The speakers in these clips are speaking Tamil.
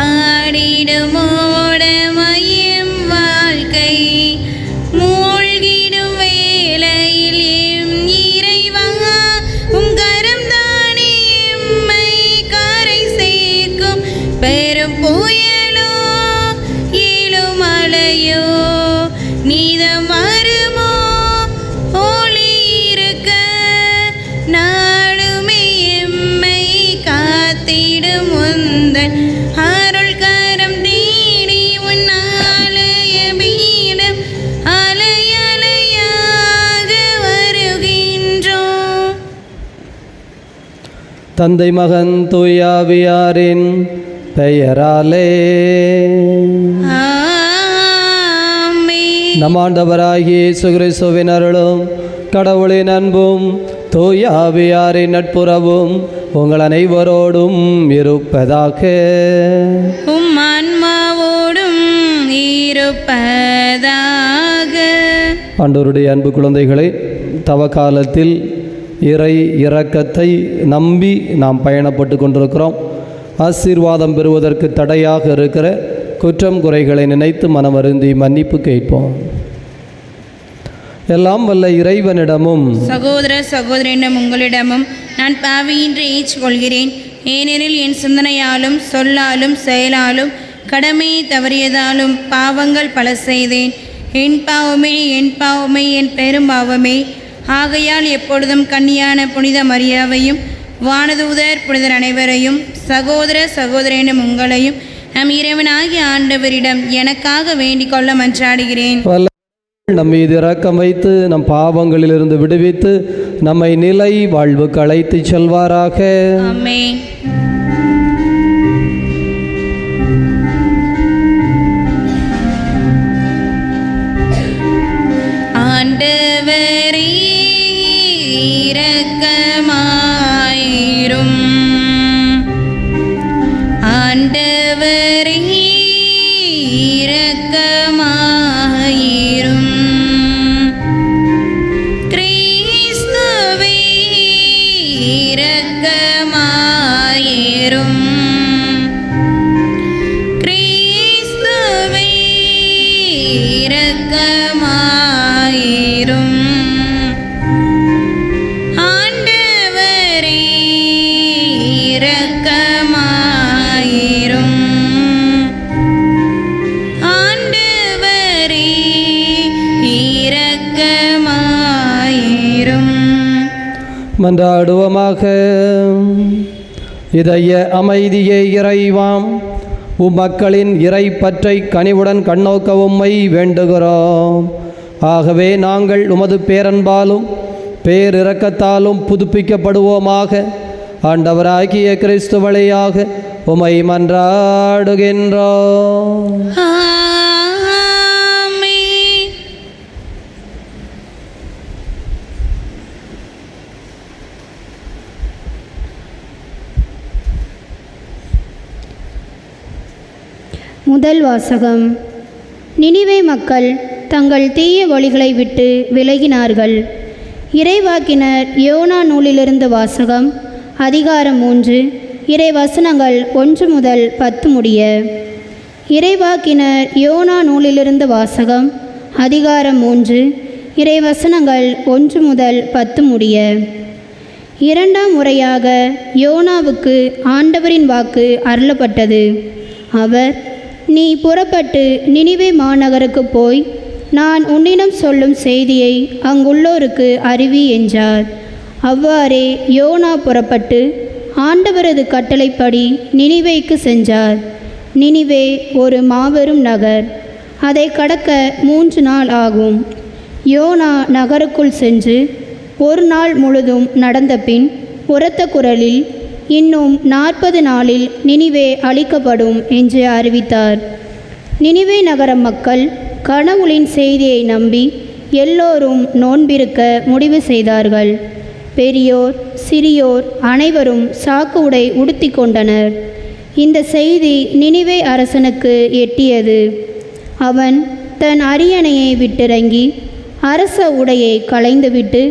ஆடிடுமோடமயம் தந்தை மகன் தூயாவியாரின் பெயராலே. ஆமென். நம் ஆண்டவராகிய இயேசு கிறிஸ்துவின் அருளும் கடவுளின் அன்பும் தூயாவியாரின் நட்புறவும் உங்கள் அனைவரோடும் இருப்பதாக. உம் ஆன்மாவோடும் இருப்பதாக. ஆண்டவருடைய அன்பு குழந்தைகளை தவ காலத்தில் இறை இரக்கத்தை நம்பி நாம் பயணப்பட்டு கொண்டிருக்கிறோம். ஆசீர்வாதம் பெறுவதற்கு தடையாக இருக்கிற குற்றம் குறைகளை நினைத்து மனமருந்தி மன்னிப்பு கேட்போம். எல்லாம் வல்ல இறைவனிடமும் சகோதர சகோதரிடம் உங்களிடமும் நான் பாவியின்றி ஏற்றுக்கொள்கிறேன். ஏனெனில் என் சிந்தனையாலும் சொல்லாலும் செயலாலும் கடமையை தவறியதாலும் பாவங்கள் பல செய்தேன். என் பாவமே என் பாவமே என் பெரும் பாவமே ஆகையால் எப்பொழுதும் கன்னியான புனித மரியாவையும் வானதூதர் புனிதர் அனைவரையும் சகோதர சகோதரனும் உங்களையும் நம் இறைவனாகிய ஆண்டவரிடம் எனக்காக வேண்டிக் கொள்ள மன்றாடுகிறேன். நம் மீது இரக்கம் வைத்து நம் பாவங்களிலிருந்து விடுவித்து நம்மை நிலை வாழ்வுக்கு அழைத்துச் செல்வாராக. ஆமென். ஆண்டவரே இரக்கமாயிரும் மன்றாடுவோமாக. இதய அமைதியை இறைவாம். உம்மக்களின் இறை பற்றை கனிவுடன் கண்ணோக்க உம்மை வேண்டுகிறோம். ஆகவே நாங்கள் உமது பேரன்பாலும் பேரிரக்கத்தாலும் புதுப்பிக்கப்படுவோமாக. ஆண்டவராகிய கிறிஸ்து வழியாக உமை மன்றாடுகின்றோம் ஆமென் முதல் வாசகம். நினிவே மக்கள் தங்கள் தீய வழிகளை விட்டு விலகினார்கள். இறைவாக்கினர் யோனா நூலிலிருந்து வாசகம் அதிகாரம் மூன்று இறை வசனங்கள் ஒன்று முதல் பத்து முடிய. இறைவாக்கினர் யோனா நூலிலிருந்து வாசகம் அதிகாரம் மூன்று இறை வசனங்கள் ஒன்று முதல் பத்து முடிய. இரண்டாம் முறையாக யோனாவுக்கு ஆண்டவரின் வாக்கு அருளப்பட்டது. அவர் நீ புறப்பட்டு நினிவே மாநகருக்கு போய் நான் உன்னிடம் சொல்லும் செய்தியை அங்குள்ளோருக்கு அறிவி என்றார். அவ்வாறே யோனா புறப்பட்டு ஆண்டவரது கட்டளைப்படி நினிவேக்கு சென்றார். நினிவே ஒரு மாபெரும் நகர். அதை கடக்க மூன்று நாள் ஆகும். யோனா நகருக்குள் சென்று ஒரு நாள் முழுதும் நடந்த பின் உரத்த குரலில் இன்னும் நாற்பது நாளில் நினிவே அழிக்கப்படும் என்று அறிவித்தார். நினிவே நகர மக்கள் கனவுளின் செய்தியை நம்பி எல்லோரும் நோன்பிருக்க முடிவு செய்தார்கள். பெரியோர் சிறியோர் அனைவரும் சாக்கு உடை உடுத்தி கொண்டனர். இந்த செய்தி நினிவே அரசனுக்கு எட்டியது. அவன் தன் அரியணையை விட்டிறங்கி அரச உடையை களைந்துவிட்டு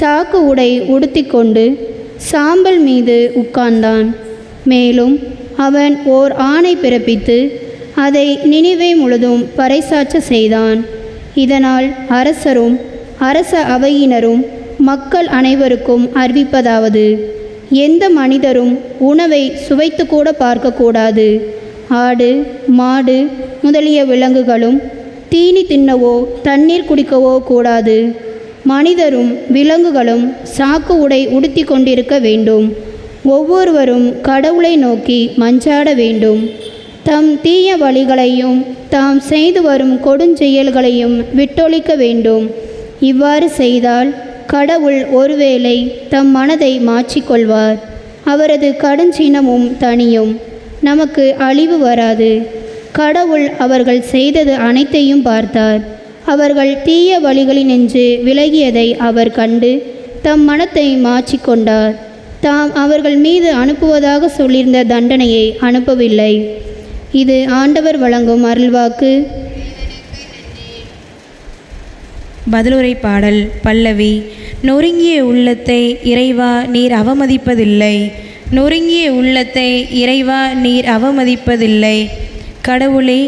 சாக்கு உடை உடுத்தி கொண்டு சாம்பல் மீது உட்கார்ந்தான். மேலும் அவன் ஓர் ஆணை பிறப்பித்து அதை நினைவே முழுதும் பறைசாற்ற செய்தான். இதனால் அரசரும் அரச அவையினரும் மக்கள் அனைவருக்கும் அறிவிப்பதாவது எந்த மனிதரும் உணவை சுவைத்து கூட பார்க்கக்கூடாது. ஆடு மாடு முதலிய விலங்குகளும் தீனி தின்னவோ தண்ணீர் குடிக்கவோ கூடாது. மனிதரும் விலங்குகளும் சாக்கு உடை உடுத்தி கொண்டிருக்க வேண்டும். ஒவ்வொருவரும் கடவுளை நோக்கி மஞ்சாட வேண்டும். தம் தீய வழிகளையும் தாம் செய்து வரும் கொடுஞ்செயல்களையும் விட்டொழிக்க வேண்டும். இவ்வாறு செய்தால் கடவுள் ஒருவேளை தம் மனதை மாற்றிக்கொள்வார் அவரது கடுஞ்சினமும் தனியும் நமக்கு அழிவு வராது. கடவுள் அவர்கள் செய்தது அனைத்தையும் பார்த்தார். அவர்கள் தீய வழிகளினின்று விலகியதை அவர் கண்டு தம் மனத்தை மாற்றிக்கொண்டார். தாம் அவர்கள் மீது அனுப்புவதாக சொல்லியிருந்த தண்டனையை அனுப்பவில்லை. இது ஆண்டவர் வழங்கும் அருள்வாக்கு. பதிலுரை பாடல் பல்லவி நொறுங்கிய உள்ளத்தை இறைவா நீர் அவமதிப்பதில்லை. நொறுங்கிய உள்ளத்தை இறைவா நீர் அவமதிப்பதில்லை. கடவுளே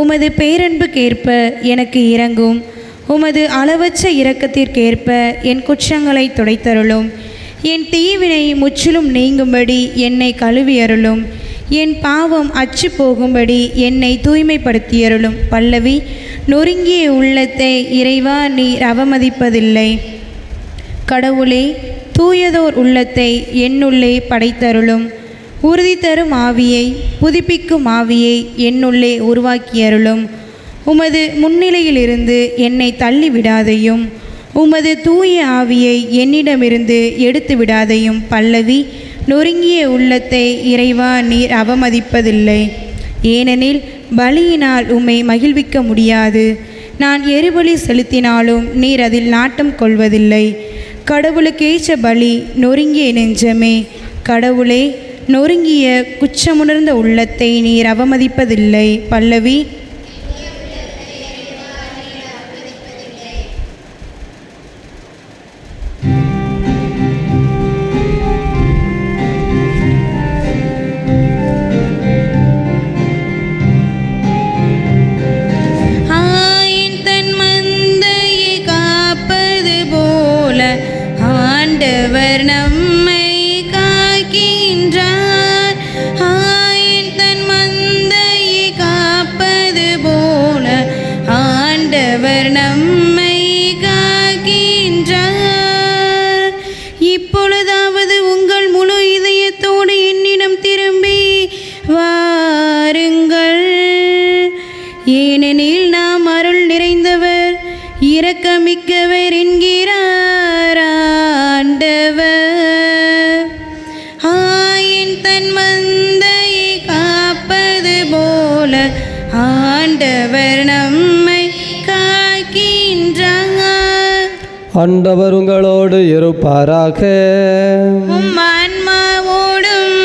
உமது பேரன்புக்கேற்ப எனக்கு இறங்கும் உமது அளவற்ற இரக்கத்திற்கேற்ப என் குற்றங்களை துடைத்தருளும். என் தீவினை முற்றிலும் நீங்கும்படி என்னை கழுவியருளும். என் பாவம் அச்சு போகும்படி என்னை தூய்மைப்படுத்தியருளும். பல்லவி நொறுங்கிய உள்ளத்தை இறைவா நீர் அவமதிப்பதில்லை. கடவுளே தூயதோர் உள்ளத்தை என்னுள்ளே படைத்தருளும். உறுதி தரும் ஆவியை புதுப்பிக்கும் ஆவியை என்னுள்ளே உருவாக்கியருளும். உமது முன்னிலையிலிருந்து என்னை தள்ளி விடாதையும் உமது தூய ஆவியை என்னிடமிருந்து எடுத்து விடாதையும் பல்லவி நொறுங்கிய உள்ளத்தை இறைவா நீர் அவமதிப்பதில்லை. ஏனெனில் பலியினால் உம்மை மகிழ்விக்க முடியாது. நான் எரிபலி செலுத்தினாலும் நீர் அதில் நாட்டம் கொள்வதில்லை. கடவுளுக்கேற்ற பலி நொறுங்கிய நெஞ்சமே. கடவுளே நொறுங்கிய குச்சமுணர்ந்த உள்ளத்தை நீர் அவமதிப்பதில்லை பல்லவி. ஆண்டவர் நம்மை காக்கின்றார் ஆண்டவர் உங்களோடு இருப்பாராக. ஆன்மாவோடும்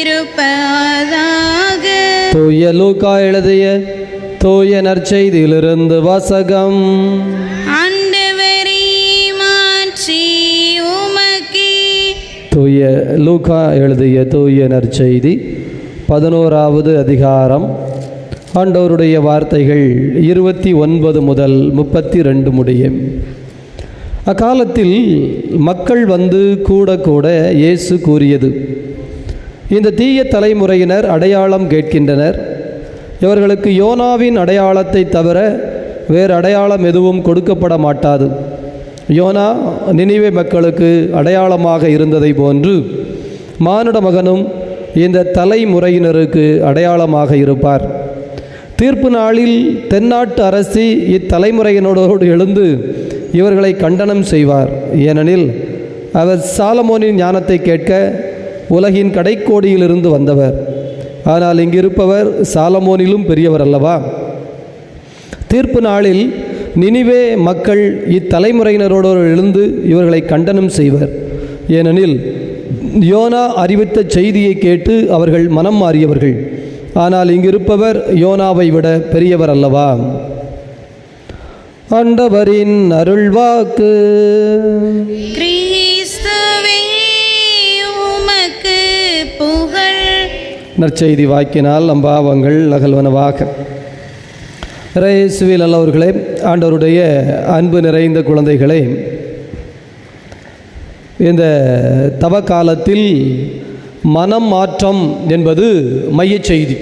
இருப்பதாக தூய லூக்கா எழுதிய தூய நற்செய்தியிலிருந்து வாசகம். தூய லூக்கா எழுதிய தூய நற்செய்தி பதினோராவது அதிகாரம் ஆண்டவருடைய வார்த்தைகள் இருபத்தி ஒன்பது முதல் முப்பத்தி ரெண்டு முடியும் அக்காலத்தில் மக்கள் வந்து கூட கூட இயேசு கூறியது இந்த தீய தலைமுறையினர் அடையாளம் கேட்கின்றனர். இவர்களுக்கு யோனாவின் அடையாளத்தை தவிர வேறு அடையாளம் எதுவும் கொடுக்கப்பட மாட்டாது. யோனா நினைவே மக்களுக்கு அடையாளமாக இருந்ததை போன்று மானுட மகனும் இந்த தலைமுறையினருக்கு அடையாளமாக இருப்பார். தீர்ப்பு நாளில் தென்னாட்டு அரசி இத்தலைமுறையினரோடு எழுந்து இவர்களை கண்டனம் செய்வார். ஏனெனில் அவர் சாலமோனின் ஞானத்தை கேட்க உலகின் கடைக்கோடியிலிருந்து வந்தவர். ஆனால் இங்கிருப்பவர் சாலமோனிலும் பெரியவர் அல்லவா? தீர்ப்பு நாளில் நினிவே மக்கள் இத்தலைமுறையினரோடு எழுந்து இவர்களை கண்டனம் செய்வர். ஏனெனில் யோனா அறிவித்த செய்தியை கேட்டு அவர்கள் மனம் மாறியவர்கள். ஆனால் இங்கிருப்பவர் யோனாவை விட பெரியவர் அல்லவா? ஆண்டவரின் அருள்வாக்கு. நற்செய்தி வாக்கினால் நம் பாவங்கள் அகல்வனவாக இயேசுவில் நல்லவர்களே ஆண்டவருடைய அன்பு நிறைந்த குழந்தைகளே இந்த தவ காலத்தில் மனம் மாற்றம் என்பது மையச் செய்தி.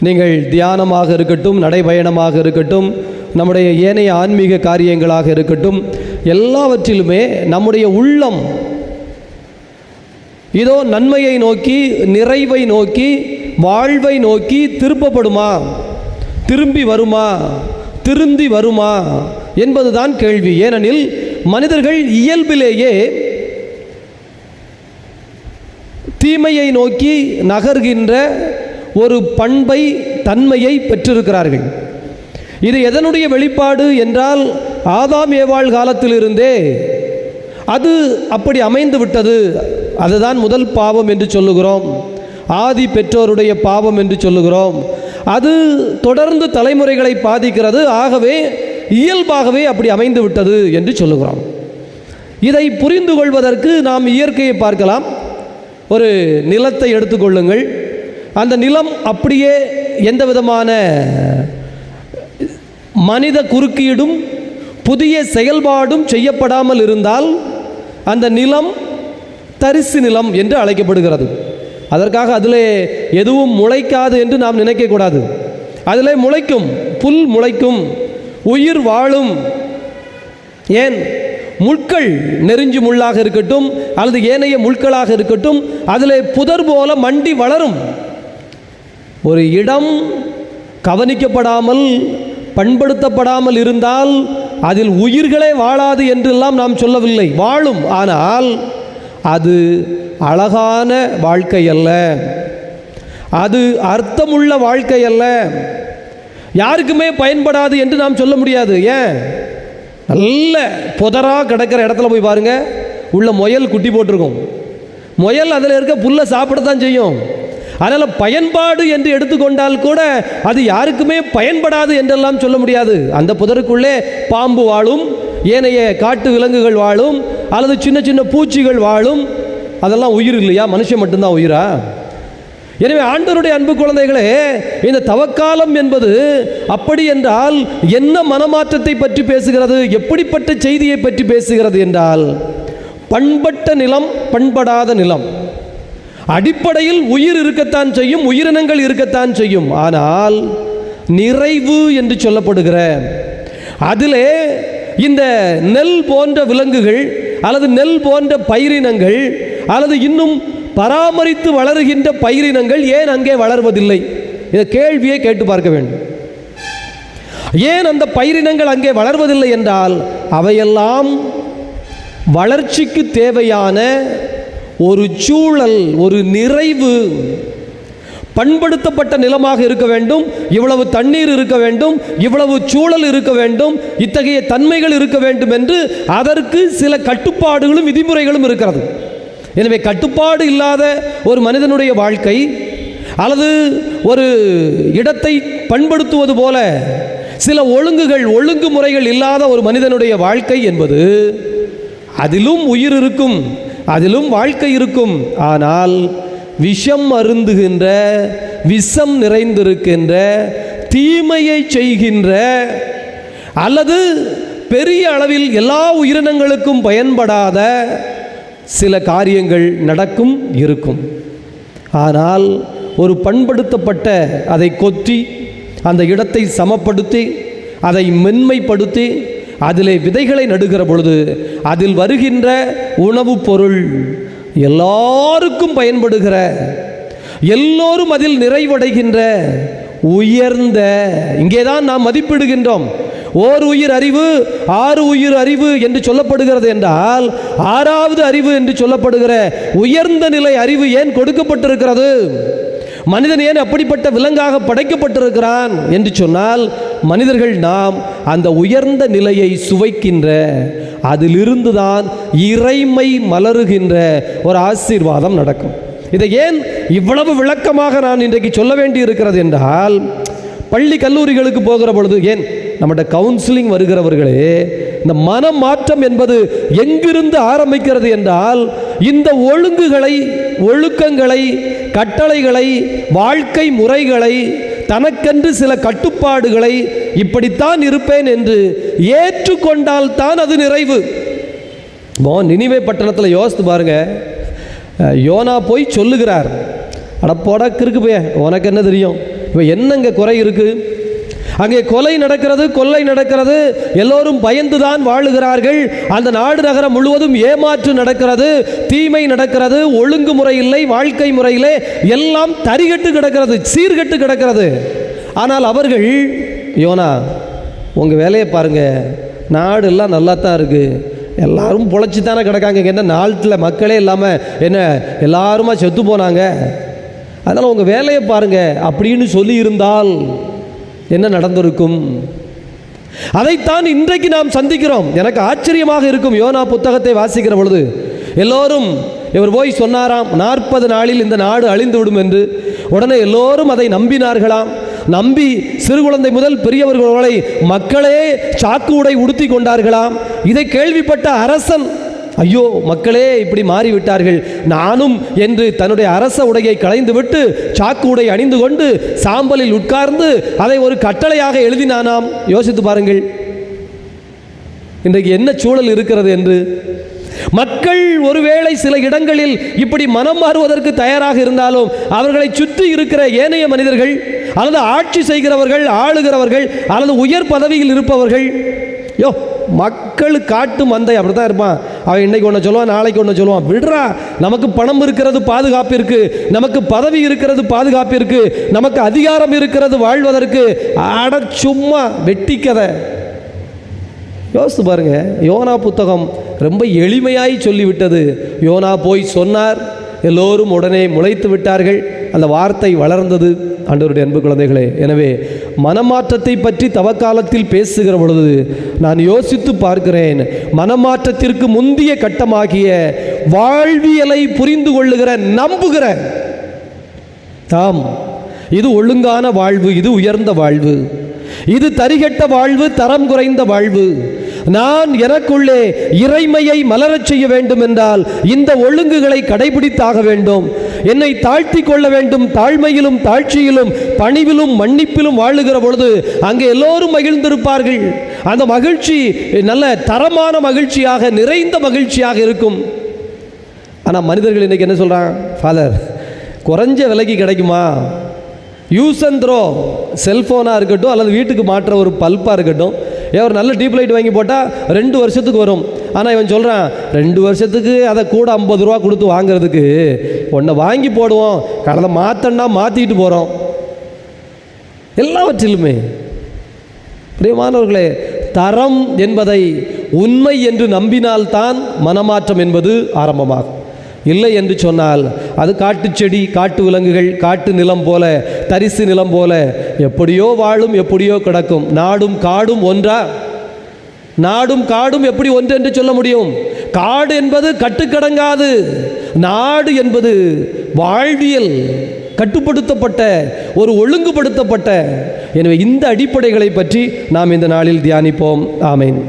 நீங்கள் தியானமாக இருக்கட்டும் நடைபயணமாக இருக்கட்டும் நம்முடைய ஏனைய ஆன்மீக காரியங்களாக இருக்கட்டும் எல்லாவற்றிலுமே நம்முடைய உள்ளம் இதோ நன்மையை நோக்கி நிறைவை நோக்கி வாழ்வை நோக்கி திருப்பப்படுமா? திரும்பி வருமா? திருந்தி வருமா? என்பதுதான் கேள்வி. ஏனெனில் மனிதர்கள் இயல்பிலேயே தீமையை நோக்கி நகர்கின்ற ஒரு பண்பை தன்மையை பெற்றிருக்கிறார்கள். இது எதனுடைய வெளிப்பாடு என்றால் ஆதாம் ஏவாள் காலத்திலிருந்தே அது அப்படி அமைந்து விட்டது. அதுதான் முதல் பாவம் என்று சொல்லுகிறோம். ஆதி பெற்றோருடைய பாவம் என்று சொல்லுகிறோம். அது தொடர்ந்து தலைமுறைகளை பாதிக்கிறது. ஆகவே இயல்பாகவே அப்படி அமைந்து விட்டது என்று சொல்லுகிறோம். இதை புரிந்து கொள்வதற்கு நாம் இயற்கையை பார்க்கலாம். ஒரு நிலத்தை எடுத்துக்கொள்ளுங்கள். அந்த நிலம் அப்படியே எந்த விதமான மனித குறுக்கீடும் புதிய செயல்பாடும் செய்யப்படாமல் இருந்தால் அந்த நிலம் தரிசு நிலம் என்று அழைக்கப்படுகிறது. அதற்காக அதிலே எதுவும் முளைக்காது என்று நாம் நினைக்கக்கூடாது அதிலே முளைக்கும் புல் முளைக்கும் உயிர் வாழும். ஏன்? முட்கள் நெறிஞ்சு முள்ளாக இருக்கட்டும் அல்லது ஏனைய முட்களாக இருக்கட்டும் அதில் புதர் போல மண்டி வளரும். ஒரு இடம் கவனிக்கப்படாமல் பண்படுத்தப்படாமல் இருந்தால் அதில் உயிர்களே வாழாது என்றெல்லாம் நாம் சொல்லவில்லை. வாழும் ஆனால் அது அழகான வாழ்க்கை அல்ல. அது அர்த்தமுள்ள வாழ்க்கை அல்ல. யாருக்குமே பயன்படாது என்று நாம் சொல்ல முடியாது. ஏன்? நல்ல புதராக கிடக்கிற இடத்துல போய் பாருங்கள் உள்ள முயல் குட்டி போட்டிருக்கும். முயல் அதில் இருக்க புல்லை சாப்பிடத்தான் செய்யும். அதனால் பயன்பாடு என்று எடுத்துக்கொண்டால் கூட அது யாருக்குமே பயன்படாது என்றெல்லாம் சொல்ல முடியாது. அந்த புதருக்குள்ளே பாம்பு வாழும் ஏனைய காட்டு விலங்குகள் வாழும் அல்லது சின்ன சின்ன பூச்சிகள் வாழும். அதெல்லாம் உயிர் இல்லையா? மனுஷன் மட்டும்தான் உயிரா? எனவே ஆண்டவருடைய அன்பு குழந்தைகளே இந்த தவக்காலம் என்பது அப்படி என்றால் என்ன மனமாற்றத்தை பற்றி பேசுகிறது எப்படிப்பட்ட செய்தியை பற்றி பேசுகிறது என்றால் பண்பட்ட நிலம் பண்படாத நிலம். அடிப்படையில் உயிர் இருக்கத்தான் செய்யும் உயிரினங்கள் இருக்கத்தான் செய்யும். ஆனால் நிறைவு என்று சொல்லப்படுகிற அதிலே இந்த நெல் போன்ற விலங்குகள் அல்லது நெல் போன்ற பயிரினங்கள் அல்லது இன்னும் பராமரித்து வளருகின்ற பயிரினங்கள் ஏன் அங்கே வளர்வதில்லை? இந்த கேள்வியை கேட்டு பார்க்க வேண்டும். ஏன் அந்த பயிரினங்கள் அங்கே வளர்வதில்லை என்றால் அவையெல்லாம் வளர்ச்சிக்கு தேவையான ஒரு சூழல் ஒரு நிறைவு பண்படுத்தப்பட்ட நிலமாக இருக்க வேண்டும் இவ்வளவு தண்ணீர் இருக்க வேண்டும் இவ்வளவு சூழல் இருக்க வேண்டும் இத்தகைய தன்மைகள் இருக்க வேண்டும் என்று அதற்கு சில கட்டுப்பாடுகளும் விதிமுறைகளும் இருக்கிறது. எனவே கட்டுப்பாடு இல்லாத ஒரு மனிதனுடைய வாழ்க்கை அல்லது ஒரு இடத்தை பண்படுத்துவது போல சில ஒழுங்குகள் ஒழுங்குமுறைகள் இல்லாத ஒரு மனிதனுடைய வாழ்க்கை என்பது அதிலும் உயிர் இருக்கும் அதிலும் வாழ்க்கை இருக்கும். ஆனால் விஷம் அருந்துகின்ற விஷம் நிறைந்திருக்கின்ற தீமையை செய்கின்ற அல்லது பெரிய அளவில் எல்லா உயிரினங்களுக்கும் பயன்படாத சில காரியங்கள் நடக்கும் இருக்கும். ஆனால் ஒரு பண்படுத்தப்பட்ட அதை கொத்தி அந்த இடத்தை சமப்படுத்தி அதை மென்மைப்படுத்தி அதிலே விதைகளை நடுகிற பொழுது அதில் வருகின்ற உணவுப் பொருள் எல்லாருக்கும் பயன்படுகிற எல்லோரும் அதில் நிறைவடைகின்ற உயர்ந்த இங்கேதான் நாம் மதிப்பிடுகின்றோம் ஓர் உயிர் அறிவு ஆறு உயிர் அறிவு என்று சொல்லப்படுகிறது என்றால் ஆறாவது அறிவு என்று சொல்லப்படுகிற உயர்ந்த நிலை அறிவு ஏன் கொடுக்கப்பட்டிருக்கிறது? மனிதன் ஏன் அப்படிப்பட்ட விலங்காக படைக்கப்பட்டிருக்கிறான் என்று சொன்னால் மனிதர்கள் நாம் அந்த உயர்ந்த நிலையை சுவைக்கின்ற அதிலிருந்து தான் இறைமை மலருகின்ற ஒரு ஆசீர்வாதம் நடக்கும். இதை ஏன் இவ்வளவு விளக்கமாக நான் இன்றைக்கு சொல்ல வேண்டி இருக்கிறது என்றால் பள்ளி கல்லூரிகளுக்கு போகிற பொழுது ஏன் நம்மகிட்ட கவுன்சிலிங் வருகிறவர்களே இந்த மனமாற்றம் என்பது எங்கிருந்து ஆரம்பிக்கிறது என்றால் இந்த ஒழுங்குகளை ஒழுக்கங்களை கட்டளைகளை வாழ்க்கை முறைகளை தனக்கென்று சில கட்டுப்பாடுகளை இப்படித்தான் இருப்பேன் என்று ஏற்றுக்கொண்டால் தான் அது நிறைவு. நினைவே பட்டணத்தில் யோசித்து பாருங்க. யோனா போய் சொல்லுகிறார். அட போட கிறுக்கு போய் உனக்கு என்ன தெரியும்? இப்போ என்னங்க குறை இருக்குது அங்கே கொலை நடக்கிறது கொள்ளை நடக்கிறது. எல்லோரும் பயந்துதான் வாழுகிறார்கள். அந்த நாடு நகரம் முழுவதும் ஏமாற்று நடக்கிறது தீமை நடக்கிறது ஒழுங்குமுறை இல்லை வாழ்க்கை முறையிலே எல்லாம் தரிகட்டு கிடக்கிறது சீர்கெட்டு கிடக்கிறது. ஆனால் அவர்கள் யோனா உங்கள் வேலையை பாருங்க. நாடு எல்லாம் நல்லா தான் இருக்குது எல்லாரும் பொழைச்சி தானே கிடக்காங்க என்ன நாட்டில் மக்களே இல்லாமல் என்ன எல்லாருமா செத்து போனாங்க? அதனால் உங்கள் வேலையை பாருங்கள் அப்படின்னு சொல்லி இருந்தால் என்ன நடந்திருக்கும்? அதைத்தான் இன்றைக்கு நாம் சந்திக்கிறோம். எனக்கு ஆச்சரியமாக இருக்கும் யோனா புத்தகத்தை வாசிக்கிற பொழுது எல்லோரும் இவர் போய் சொன்னாராம் நாற்பது நாளில் இந்த நாடு அழிந்து விடும் என்று. உடனே எல்லோரும் அதை நம்பினார்களாம். நம்பி சிறு குழந்தை முதல் பெரியவர்களை மக்களே சாக்கு உடை உடுத்தி கொண்டார்களாம். இதை கேள்விப்பட்ட அரசன் ஐயோ மக்களே இப்படி மாறிவிட்டார்கள். நானும் என்று தன்னுடைய அரச உடையை களைந்துவிட்டு சாக்கு உடை அணிந்து கொண்டு சாம்பலில் உட்கார்ந்து அதை ஒரு கட்டளையாக எழுதினானாம். யோசித்து பாருங்கள். இன்றைக்கு என்ன சூழல் இருக்கிறது என்று. மக்கள் ஒருவேளை சில இடங்களில் இப்படி மனம் மாறுவதற்கு தயாராக இருந்தாலும் அவர்களை சுற்றி இருக்கிற ஏனைய மனிதர்கள் அல்லது ஆட்சி செய்கிறவர்கள் ஆளுகிறவர்கள் அல்லது உயர் பதவியில் இருப்பவர்கள் யோ மக்கள் காட்டு மந்தை அப்படி தான் இருப்பான். அவன் இன்னைக்கு ஒன்று சொல்லுவான் நாளைக்கு ஒன்று சொல்லுவான். விடுறா நமக்கு பணம் இருக்கிறது பாதுகாப்பு இருக்கு நமக்கு பதவி இருக்கிறது பாதுகாப்பு இருக்கு நமக்கு அதிகாரம் இருக்கிறது வாழ்வதற்கு. அட சும்மா வெட்டிக்கதை. யோசித்து பாருங்க யோனா புத்தகம் ரொம்ப எளிமையாய் சொல்லிவிட்டது. யோனா போய் சொன்னார் எல்லோரும் உடனே முளைத்து விட்டார்கள். அந்த வார்த்தை வளர்ந்தது ஆண்டவருடைய அன்பு குழந்தைகளே. எனவே மனமாற்றத்தை பற்றி தவக்காலத்தில் பேசுகிற பொழுது நான் யோசித்து பார்க்கிறேன் மனமாற்றத்திற்கு முந்திய கட்டமாகிய வாழ்வியலை புரிந்து கொள்ளுகிற நம்புகிற தாம். இது ஒழுங்கான வாழ்வு இது உயர்ந்த வாழ்வு. இது தரிகட்ட வாழ்வு தரம் குறைந்த வாழ்வு. நான் எனக்குள்ளே இறைமையை மலரச் செய்ய வேண்டும் என்றால் இந்த ஒழுங்குகளை கடைபிடித்தாக வேண்டும். என்னை தாழ்த்தி கொள்ள வேண்டும். தாழ்மையிலும் தாழ்ச்சியிலும் பணிவிலும் மன்னிப்பிலும் வாழுகிற பொழுது அங்கே எல்லோரும் மகிழ்ந்திருப்பார்கள். அந்த மகிழ்ச்சி நல்ல தரமான மகிழ்ச்சியாக நிறைந்த மகிழ்ச்சியாக இருக்கும். ஆனால் மனிதர்கள் இன்னைக்கு என்ன சொல்கிறான் ஃபாதர் குறைஞ்ச விலைக்கு கிடைக்குமா? Use and throw. செல்ஃபோனாக இருக்கட்டும் அல்லது வீட்டுக்கு மாற்ற ஒரு பல்பாக இருக்கட்டும் ஏன் ஒரு நல்ல டீப் லைட் வாங்கி போட்டால் ரெண்டு வருஷத்துக்கு வரும். ஆனால் இவன் சொல்கிறான் ரெண்டு வருஷத்துக்கு அதை கூட ஐம்பது ரூபா கொடுத்து வாங்குறதுக்கு ஒன்றை வாங்கி போடுவோம் கடலை மாற்றண்டா மாற்றிட்டு போகிறோம் எல்லாவற்றிலுமே. பிரியமானவர்களே தரம் என்பதை உண்மை என்று நம்பினால்தான் மனமாற்றம் என்பது ஆரம்பமாகும். இல்லை என்று சொன்னால் அது காட்டு செடி காட்டு விலங்குகள் காட்டு நிலம் போல தரிசு நிலம் போல எப்படியோ வாழும் எப்படியோ கிடக்கும். நாடும் காடும் ஒன்றா? நாடும் காடும் எப்படி ஒன்று என்று சொல்ல முடியும்? காடு என்பது கட்டுக்கடங்காது. நாடு என்பது வாழ்வியல் கட்டுப்படுத்தப்பட்ட ஒரு ஒழுங்குபடுத்தப்பட்ட. எனவே இந்த அடிப்படைகளை பற்றி நாம் இந்த நாளில் தியானிப்போம். ஆமேன்.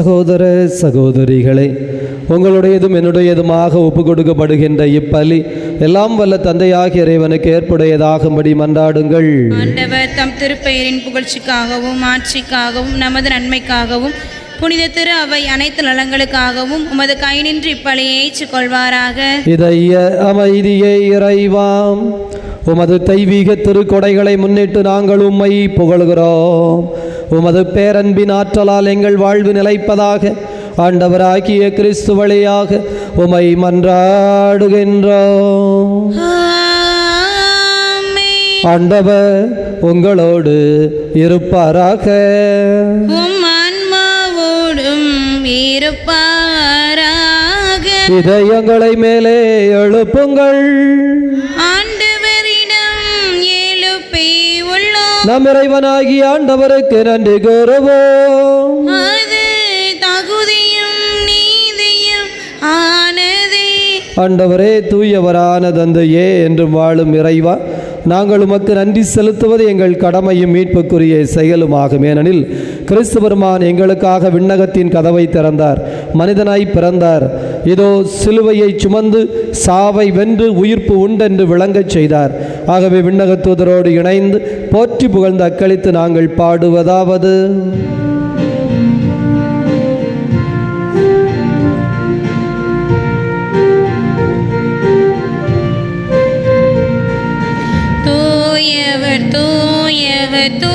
சகோதர சகோதரிகளே உங்களுடையதும் என்னுடையதுமாக ஒப்பு கொடுக்கப்படுகின்ற இப்பலி எல்லாம் வல்ல தந்தையாகிய இறைவனுக்கு ஏற்புடையதாகும்படி மன்றாடுங்கள். ஆண்டவர் தம் திருப்பெயரின் புகழ்ச்சிக்காகவும் ஆட்சிக்காகவும் நமது நன்மைக்காகவும் புனித திரு அவை அனைத்து நலங்களுக்காகவும் உமது கை நின்று இப்பலியை ஏற்றுக்கொள்வாராக. இதய அமைதியை இறைவாம். உமது தெய்வீக திருக்கொடைகளை முன்னிட்டு நாங்கள் உம்மை புகழ்கிறோம். உமது பேரன்பின் ஆற்றலால் எங்கள் வாழ்வு நிலைப்பதாக ஆண்டவராகிய கிறிஸ்து வழியாக உமை மன்றாடுகின்றோம். ஆண்டவர் உங்களோடு இருப்பாராக. உம் ஆன்மாவோடும் இருப்பாராக. இதயங்களை மேலே எழுப்புங்கள். நம் இறைவனாகிய ஆண்டவருக்கு நன்றி கூறுவோம். ஆண்டவரே தூயவரான தந்தையே என்றும் வாழும் இறைவா நாங்கள் உமக்கு நன்றி செலுத்துவது எங்கள் கடமையும் மீட்புக்குரிய செயலுமாகும் ஏனெனில் கிறிஸ்து பெருமான் எங்களுக்காக விண்ணகத்தின் கதவை திறந்தார் மனிதனாய் பிறந்தார். இதோ சிலுவையை சுமந்து சாவை வென்று உயிர்ப்பு உண்டென்று விளங்கச் செய்தார். ஆகவே விண்ணகத் தூதரோடு இணைந்து போற்றி புகழ்ந்து அக்களித்து நாங்கள் பாடுவதாவது. தூயவர் தூயவர் தூ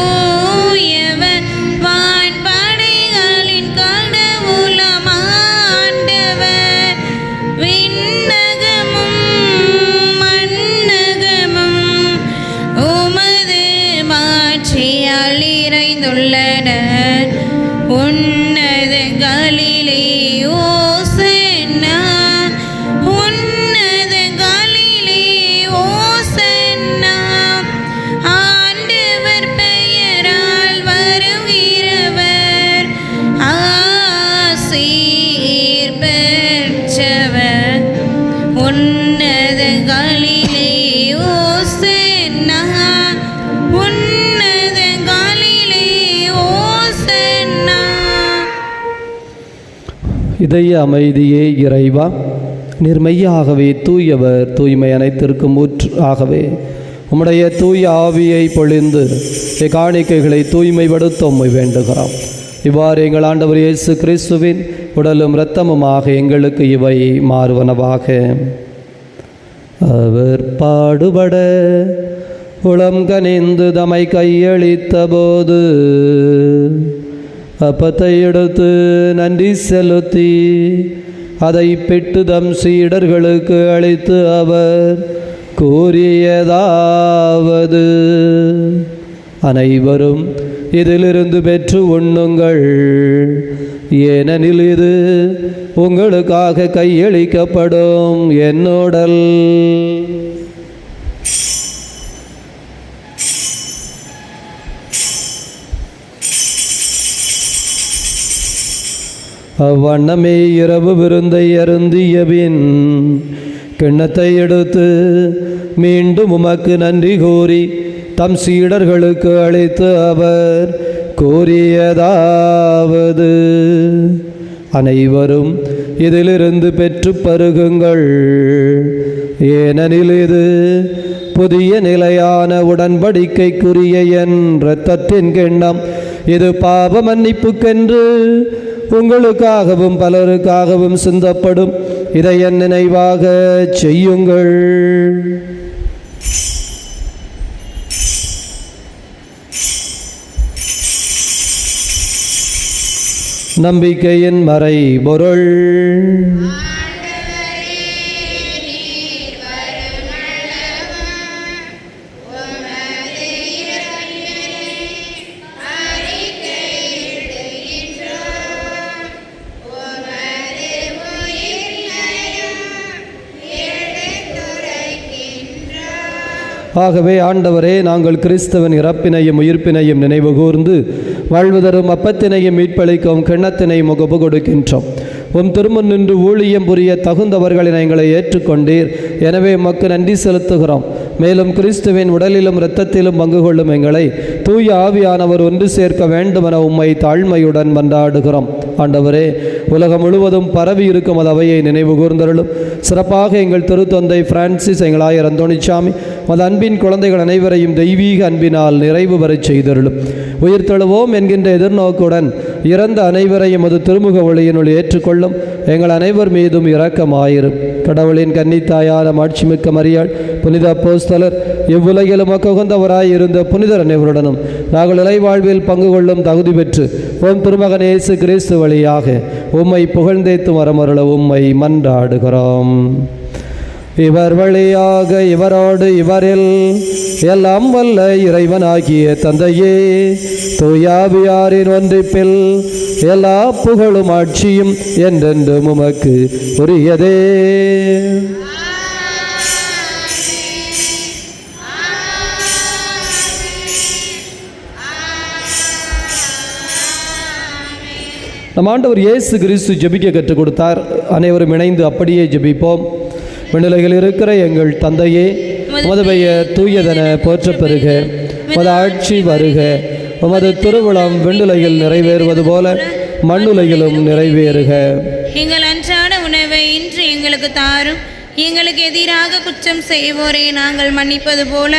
இதய அமைதியே இறைவா நிர்மையாகவே தூயவர் தூய்மை அனைத்திற்கும் ஊற்று ஆகவே. உம்முடைய தூய ஆவியை பொழிந்து இக்காணிக்கைகளை தூய்மைப்படுத்த உம்மை வேண்டுகிறோம். இவ்வாறு எங்கள் ஆண்டவர் இயேசு கிறிஸ்துவின் உடலும் இரத்தமுமாக எங்களுக்கு இவை மாறுவனவாக. அவர் பாடுபட உளம் கனிந்து தமை கையளித்த போது அப்பத்தை எடுத்து நன்றி செலுத்தி அதை பெற்று தம் சீடர்களுக்கு அளித்து அவர் கூறியதாவது. அனைவரும் இதிலிருந்து பெற்று உண்ணுங்கள். ஏனெனில் இது உங்களுக்காக கையளிக்கப்படும் என்னோடல். அவ்வண்ணமே இரவு விருந்தை அருந்திய பின் கிண்ணத்தை எடுத்து மீண்டும் உமக்கு நன்றி கூறி தம் சீடர்களுக்கு அழைத்து அவர் கூறியதாவது. அனைவரும் இதிலிருந்து பெற்று பருகுங்கள். ஏனெனில் இது புதிய நிலையான உடன்படிக்கைக்குரிய என் இரத்தத்தின் கிண்ணம். இது பாவ மன்னிப்புக்கென்று உங்களுக்காகவும் பலருக்காகவும் சிந்தப்படும். இதை என் நினைவாக செய்யுங்கள். நம்பிக்கையின் மறை பொருள் ஆகவே ஆண்டவரே நாங்கள் கிறிஸ்தவன் இறப்பினையும் உயிர்ப்பினையும் நினைவு கூர்ந்து வாழ்வதரும் அப்பத்தினையும் மீட்பளிக்கும் கிண்ணத்தினையும் முகப்பு கொடுக்கின்றோம். உம் திருமன் நின்று ஊழியம் புரிய தகுந்தவர்களின் எங்களை ஏற்றுக்கொண்டீர். எனவே உமக்கு நன்றி செலுத்துகிறோம். மேலும் கிறிஸ்துவின் உடலிலும் இரத்தத்திலும் பங்கு கொள்ளும் எங்களை தூய ஆவியானவர் ஒன்று சேர்க்க வேண்டுமென உம்மை தாழ்மையுடன் மன்றாடுகிறோம். ஆண்டவரே உலகம் முழுவதும் பரவி இருக்கும் அது அவையை நினைவு கூர்ந்தருளும். சிறப்பாக எங்கள் திருத்தந்தை பிரான்சிஸ் எங்களாயர் அந்தோணிச்சாமி மது அன்பின் குழந்தைகள் அனைவரையும் தெய்வீக அன்பினால் நிறைவு பெறச் செய்தருளும். உயிர்த்தெழுவோம் என்கின்ற எதிர்நோக்குடன் இறந்த அனைவரையும் அது திருமுக ஒளியினுள் ஏற்றுக்கொள்ளும். எங்கள் அனைவர் மீதும் இரக்கமாயிரும். கடவுளின் கன்னித்தாயான மாட்சிமிக்க மரியாள் புனித அப்போஸ்தலர் இவ்வுலகிலும் உகந்தவராய் இருந்த புனிதர் அனைவருடனும் நாங்கள் இலைவாழ்வில் பங்கு கொள்ளும் தகுதி பெற்று ஓம் திருமகன் இயேசு கிறிஸ்து வழியாக உம்மை புகழ்ந்தேத்து வரமருள உம்மை மன்றாடுகிறோம். இவர் வழியாக இவரோடு இவரில் எல்லாம் வல்ல இறைவனாகிய தந்தையே தூயாவியாரின் ஒன்றிப்பில் எல்லா புகழும் ஆட்சியும் என்றென்றும் உமக்கு உரியதே. நம் ஆண்டவர் இயேசு கிறிஸ்து ஜெபிக்க கற்றுக் கொடுத்தார். அனைவரும் இணைந்து அப்படியே ஜெபிப்போம். விண்ணுலகில் இருக்கிற எங்கள் தந்தையே உமது பெயர் தூயதென போற்றப் பெறுக. உமது ஆட்சி வருக. உமது திருவிழம் விண்ணுலகில் நிறைவேறுவது போல மண்ணுலகிலும் நிறைவேறுக. எங்கள் அன்றாட உணவை இன்று எங்களுக்கு தாரும். எங்களுக்கு எதிராக குற்றம் செய்வோரை நாங்கள் மன்னிப்பது போல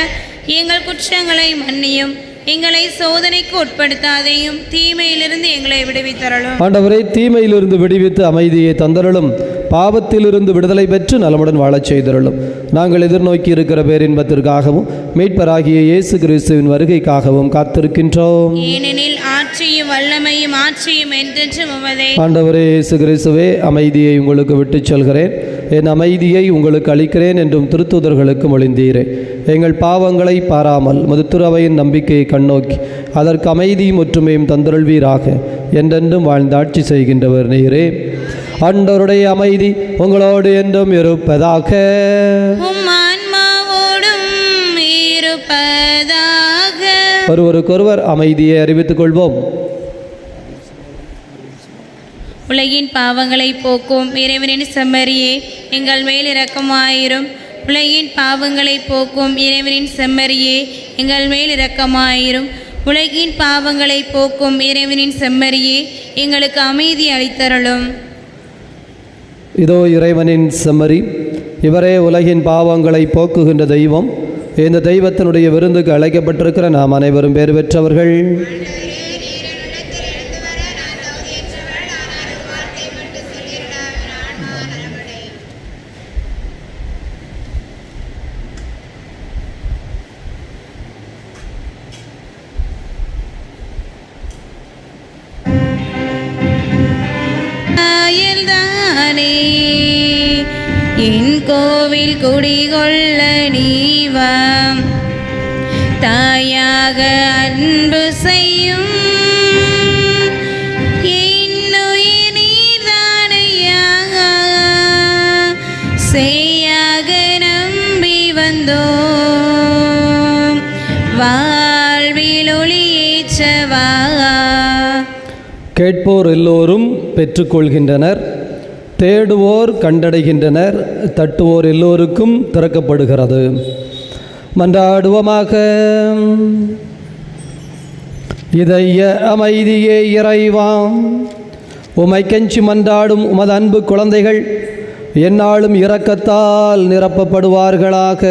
எங்கள் குற்றங்களை மன்னியும். எங்களை சோதனைக்கு உட்படுத்தாதையும் தீமையிலிருந்து எங்களை விடுவித்தரலும் ஆண்டவரை தீமையிலிருந்து விடுவித்து அமைதியை தந்தருளும். பாவத்திலிருந்து விடுதலை பெற்று நலமுடன் வாழச் செய்தருளும். நாங்கள் எதிர்நோக்கி இருக்கிற பேரின்பத்திற்காகவும் மீட்பராகிய இயேசு கிறிஸ்துவின் வருகைக்காகவும் காத்திருக்கின்றோம். ஏனெனில் ஆட்சியும் வல்லமையும் ஆட்சியும் என்றென்றும் ஆண்டவரே இயேசு கிறிஸ்துவே அமைதியை உங்களுக்கு விட்டுச் செல்கிறேன். என் அமைதியை உங்களுக்கு அளிக்கிறேன் என்றும் திருத்துதர்களுக்கு மொழிந்தீரே எங்கள் பாவங்களை பாராமல் மதுத்துறவையின் நம்பிக்கையை கண்ணோக்கி அதற்கு அமைதியும் ஒற்றுமையும் தந்தருள்வீராக. என்றென்றும் வாழ்ந்து ஆட்சி செய்கின்றவர் நீரே. ஆண்டவருடைய அமைதி உங்களோடு என்றும் இருப்பதாக. உம் ஆன்மாவோடும் இருப்பதாக. ஒருவருக்கொருவர் அமைதியை அறிவித்துக் கொள்வோம். உலகின் பாவங்களை போக்கும் இறைவனின் செம்மறியே எங்கள் மேல் இரக்கமாயிரும். உலகின் பாவங்களை போக்கும் இறைவனின் செம்மறியே எங்கள் மேல் இரக்கமாயிரும். உலகின் பாவங்களை போக்கும் இறைவனின் செம்மறியே எங்களுக்கு அமைதி அளித்தருளும். இதோ இறைவனின் செம்மறி. இவரே உலகின் பாவங்களை போக்குகின்ற தெய்வம். இந்த தெய்வத்தினுடைய விருந்துக்கு அழைக்கப்பட்டிருக்கிற நாம் அனைவரும் பேர் பெற்றவர்கள். குடிகொள்ள நீவாம். தாயாக அன்பு செய்யும். செய்யாக நம்பி வந்தோம். வாழ்வில் ஒளியேற்றவா. கேட்போர் எல்லோரும் பெற்றுக்கொள்கின்றனர். தேடுவோர் கண்டடைகின்றனர் தட்டுவோர் எல்லோருக்கும் திறக்கப்படுகிறது. மன்றாடுவோமாக. இதய அமைதியே இறைவாம். உமை கெஞ்சி மன்றாடும் உமது அன்பு குழந்தைகள் எந்நாளும் இரக்கத்தால் நிரப்பப்படுவார்களாக.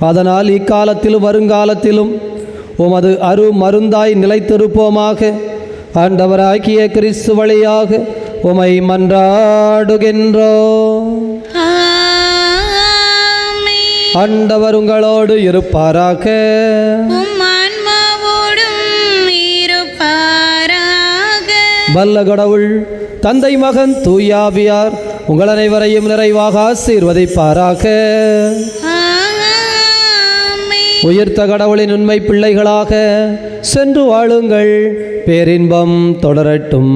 அதனால் இக்காலத்திலும் வருங்காலத்திலும் உமது அரு மருந்தாய் நிலைத்திருப்போமாக. ஆண்டவராகிய கிறிஸ்து வழியாக உமை மன்றாடுகின்றோம் ஆமென். ஆண்டவர் உங்களோடு இருப்பாராக. வல்ல கடவுள் தந்தை மகன் தூயாவியார் உங்கள் அனைவரையும் நிறைவாக ஆசீர்வதிப்பாராக. உயிர்த்த கடவுளின் உண்மை பிள்ளைகளாக சென்று வாழுங்கள். பேரின்பம் தொடரட்டும்.